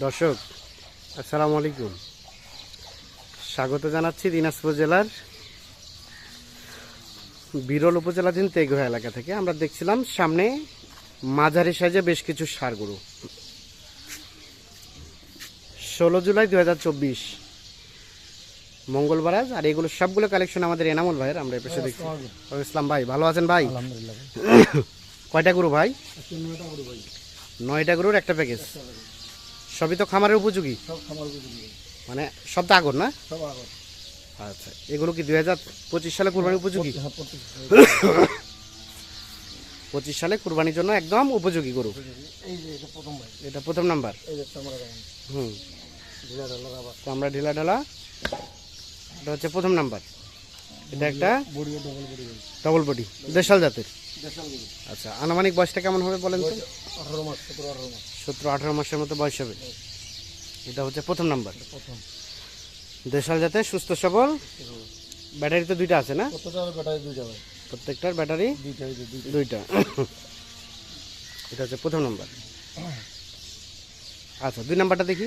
দর্শক আসসালামু আলাইকুম। স্বাগত জানাচ্ছি দিনাজপুর জেলার বিরল উপজেলাধীন তেঘরা এলাকা থেকে। আমরা দেখছিলাম সামনে মাঝারি সাইজে বেশ কিছু সার গরু। ষোলো জুলাই দু হাজার চব্বিশ মঙ্গলবার আজ আর এগুলো সবগুলো কালেকশন আমাদের এনামুল ভাইয়ের আমরা এই পাশে দেখছি। ইসলাম ভাই ভালো আছেন ভাই? কয়টা গরু ভাই? নয়টা গরুর একটা প্যাকেজ সবই তো খামারের উপযোগী? সব খামার বুঝলি মানে সব তো আগর না? সব আগর। আচ্ছা এগুলো কি দুই হাজার পঁচিশ সালে কুরবানি উপযোগী? হ্যাঁ পঁচিশ সালে। কুরবানির জন্য একদম উপযোগী গরু। এটা প্রথম নাম্বার। হুম। আমরা ঢিলা ঢালা এটা হচ্ছে প্রথম নাম্বার। এটা একটা ডবল বড়ি দেশাল জাতের। আচ্ছা আনুমানিক বয়সটা কেমন হবে বলেন তো? আঠারো মাস সতেরো আঠারো মাস। সতেরো আঠারো মাসের মতো বয়স হবে। এটা হচ্ছে প্রথম নাম্বার। প্রথম। দেশাল যাতে সুস্থ সবল। ব্যাটারি তো দুইটা আছে না? ব্যাটারি দুইটা প্রত্যেকটার ব্যাটারি দুইটা এটা হচ্ছে প্রথম নাম্বার। আচ্ছা দুই নাম্বারটা দেখি।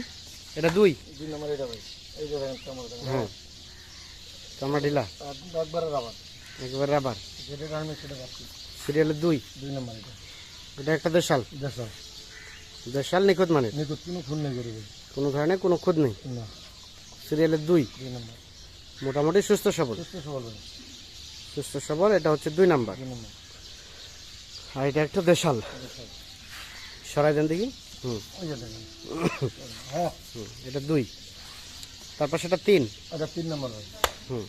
এটা দুই? দুই নম্বর এটা ভাই। এই যে হ্যাঁ। চামড়া ঢিলা একবারে রাবার। একেবারে রাবার। যেটা সেটা পাচ্ছি সিরিয়ালের দুই? দুই নম্বর এটা। এটা একটা দেশাল? দেশাল। দেশাল নিখুঁত মানে নিকুত কোনো ফোন নেই গরু ভাই কোনো ধরনের কোনো খুদ নেই? না। সিরিয়ালের দুই? দুই নম্বর। মোটামুটি সুস্থ সবল? সুস্থ সবল সুস্থ সবল এটা হচ্ছে দুই নাম্বার। আর এটা একটা দেশাল। সরাই দেন দেখি। হুম। হ্যাঁ। হুম এটা দুই। তারপর সেটা তিন। এটা তিন নম্বর হুম।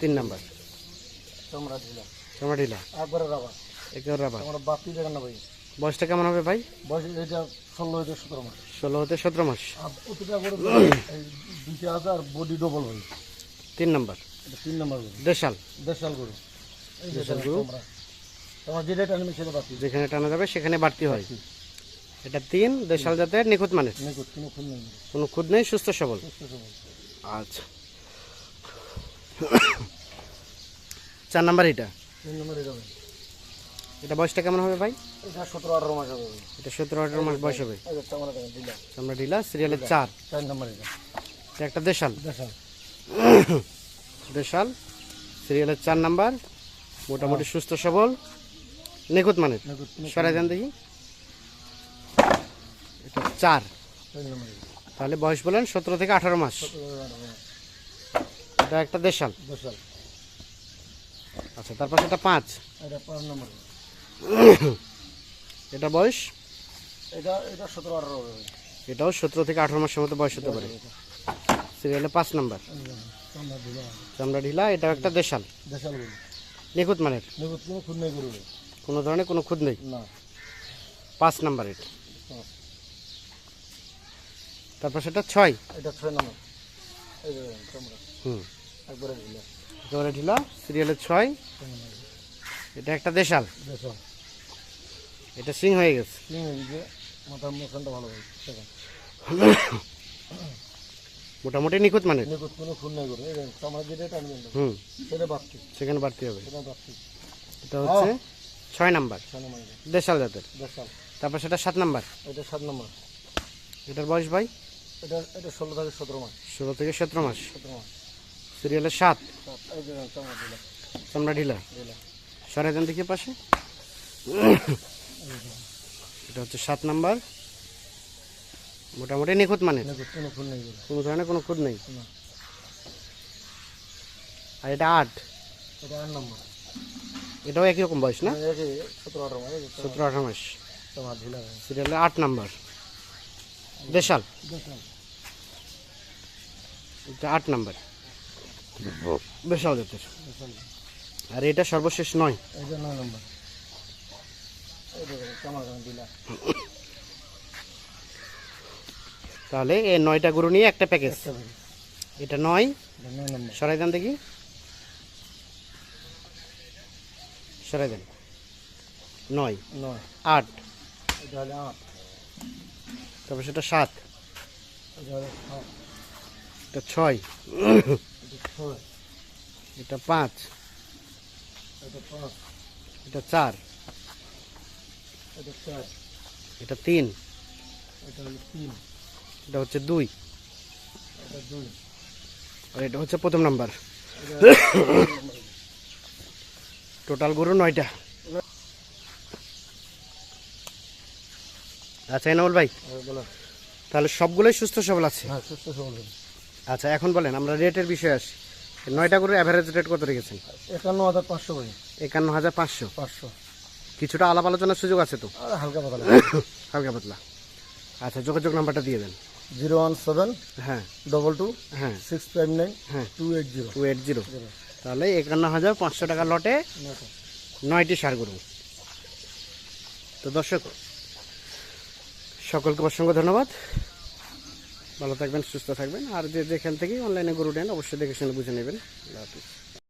তিন নাম্বার। চামড়া ঢিলা ঢিলা একবারে রাবার। একেবারে রাবার? আমরা বাতি দেখেন না ভাই বয়সটা কেমন হবে ভাই? বয়স এটা ষোলো হইতে সতেরো মাস। ষোলো হতে সতেরো মাস। আর প্রতিটা করে দুইটা আছে আর বডি ডবল ভাই তিন নাম্বার? এটা তিন নম্বর দেশাল। দেশাল গরু। দেশাল দেখেন গরু? তোমার। যেটা টানবে সেটা বাতি। যেখানে টানা যাবে সেখানে বাড়তি হয়। এটা তিন দেশাল জাতের নিখুঁত মানে কোনো নেই। কোনো খুদ নেই সুস্থ সবল। আচ্ছা। চার নাম্বার এটা। তিন নম্বর এটা এটা বয়সটা কেমন হবে ভাই? এটা সতেরো আঠারো মাস হবে। এটা সতেরো আঠারো মাস বয়স হবে। আমরা ঢিলা সিরিয়ালের চার। চার নম্বর এটা একটা দেশাল। দেশাল। দেশাল সিরিয়ালের চার নাম্বার মোটামুটি সুস্থ সবল নিখুঁত মানের। কোনো সরাই দেন দেখি। এটা চার। তাহলে বয়স বলেন সতেরো থেকে আঠারো মাস। আঠারো মাস। এটা একটা দেশাল। দেশাল। আচ্ছা তারপর সেটা পাঁচ। এটা পাঁচ নম্বর। এটা বয়স? এটা এটা সতেরো আঠারো এটাও সতেরো থেকে আঠারো মাসের মতো বয়স হতে পারে। সিরিয়ালে পাঁচ নম্বর। চামড়া ঢিলা। এটা একটা দেশাল। দেশাল নিখুঁত মানের? কোনো ধরনের কোনো খুদ নেই? না। পাঁচ নাম্বার এটা। তারপর সেটা ছয়। এটা ছয় নম্বর। হুম। একবারে দিলা একেবারে ঢিলা সিরিয়ালের ছয়। এটা একটা দেশাল। দেশাল। এটা সিং হয়ে গেছে। তিন যে মাথার মোশনটা ভালো দেখেন মোটামুটি নিখুঁত মানের নিকুত কোনো খুন নেই দেখেন চামড়া যেটা টানবেন হুম। সেটা বাড়তি। সেখানে বাড়তি হবে। সেটা বাড়তি। এটা হচ্ছে ছয় নাম্বার। ছয় নম্বর দেশাল জাতের। দেশাল। তারপর সেটা সাত নাম্বার। এটা সাত নম্বর। এটার বয়স ভাই? এটা এটা ষোলো থেকে সতেরো মাস। ষোলো থেকে সতেরো মাস। সতেরো মাস। সিরিয়ালের সাত। চামড়া ঢিলা। সরাই দেন দেখি পাশে। এটা হচ্ছে সাত নাম্বার। মোটামুটি নিখুঁত নিকুত কোনো ধরনের কোনো খুদ নেই। আর এটা আট। এটা আট নম্বর। এটাও একই রকম বয়স না? এই যে সতেরো আঠারো মাস। এই যে সতেরো আঠারো মাস। চামড়া ঢিলা। ভাই সিরিয়ালে আট নাম্বার। দেশাল। দেশাল। এটা আট নাম্বার। দেশাল জাতের। আর এটা সর্বশেষ নয়। তাহলে এই নয়টা গরু নিয়ে একটা প্যাকেজ। এটা নয়। সরাই দেন দেখি। সরাই দেন। নয়। আট। তারপর সেটা সাত। এটা ছয়। এটা পাঁচ। এটা চার। এটা তিন। এটা হচ্ছে দুই। আর এটা হচ্ছে প্রথম নাম্বার। টোটাল গরু নয়টা। আচ্ছা এনামুল ভাই বলো। তাহলে সবগুলোই সুস্থ সবল আছে? হ্যাঁ সুস্থ সবল। আচ্ছা এখন বলেন আমরা রেটের বিষয়ে আসি। নয়টা গরুর অ্যাভারেজ রেট কত রেখেছেন? একান্ন হাজার পাঁচশো করে একান্ন হাজার পাঁচশো? পাঁচশো। কিছুটা আলাপ আলোচনার সুযোগ আছে তো? আর হালকা পাতলা। হালকা পাতলা। আচ্ছা যোগাযোগ নাম্বারটা দিয়ে দেন। জিরো ওয়ান সেভেন হ্যাঁ। ডবল টু হ্যাঁ। সিক্স ফাইভ নাইন হ্যাঁ। Two eight zero. Two eight zero. তাহলে একান্ন হাজার পাঁচশো টাকা লটে নয়টি সার গরু। তো দর্শক সকলকে অসংখ্য ধন্যবাদ। ভালো থাকবেন, সুস্থ থাকবেন। আর যে যেখান থেকেই অনলাইনে গরু নেন, অবশ্যই দেখে শুনে বুঝে নেবেন। আল্লাহ হাফিজ।